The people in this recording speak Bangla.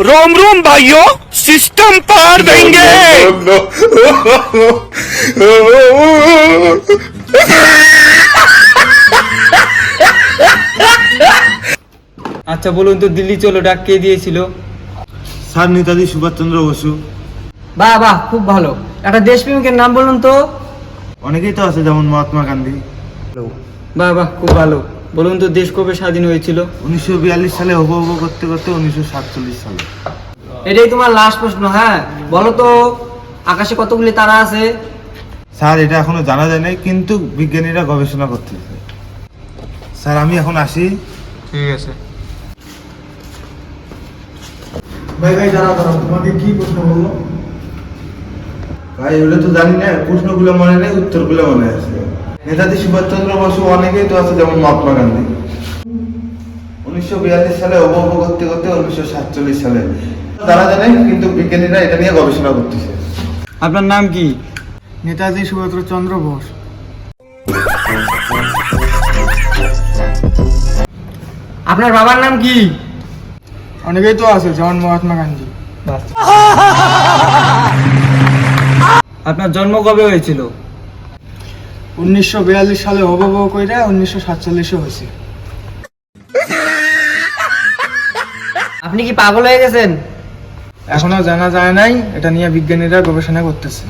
रोम रोम भाइयों सिस्टम पार देंगे আচ্ছা বলুন তো দিল্লি চলো ডাক কে দিয়েছিল স্যার নেতাজি সুভাষচন্দ্র বসু বাহ বাহ খুব ভালো একটা দেশপ্রেমিকের নাম বলুন তো অনেকেই তো আছে যেমন মহাত্মা গান্ধী বাহ বাহ খুব ভালো বলুন তো দেশ কবে স্বাধীন হয়েছিল? উনিশশো বিয়াল্লিশ সালে হব হব করতে করতে উনিশশো সাতচল্লিশ সালে। এটাই তোমার লাস্ট প্রশ্ন হ্যাঁ? বলো তো আকাশে কতগুলি তারা আছে? স্যার এটা এখনও জানা যায় নাই কিন্তু বিজ্ঞানীরা গবেষণা করতেছে। স্যার আমি এখন আসি। ঠিক আছে। ভাই ভাই দাঁড়াও দাঁড়াও তোমাকে কি প্রশ্ন বলল? ভাই ওটা তো জানি না প্রশ্নগুলো মনে নেই উত্তরগুলো মনে আছে। নেতাজি সুভাষচন্দ্র বসু অনেকেই তো আছে যেমন মহাত্মা গান্ধী। উনিশশো বিয়াল্লিশ সালে হব করতে করতে উনিশশো সাতচল্লিশ সালে। জানা যায় নাই কিন্তু বিজ্ঞানীরা এটা নিয়ে গবেষণা করতেছে। আপনার নাম কি? নেতাজি সুভাষ চন্দ্র বোস। আপনার বাবার নাম কি? অনেকেই তো আছে যেমন মহাত্মা গান্ধী। আপনার জন্ম কবে হয়েছিল? উনিশশো বিয়াল্লিশ সালে হব কইরা উনিশশো সাতচল্লিশে হয়েছে আপনি কি পাগল হয়ে গেছেন? এখনও জানা যায় নাই এটা নিয়ে বিজ্ঞানীরা গবেষণা করতেছে।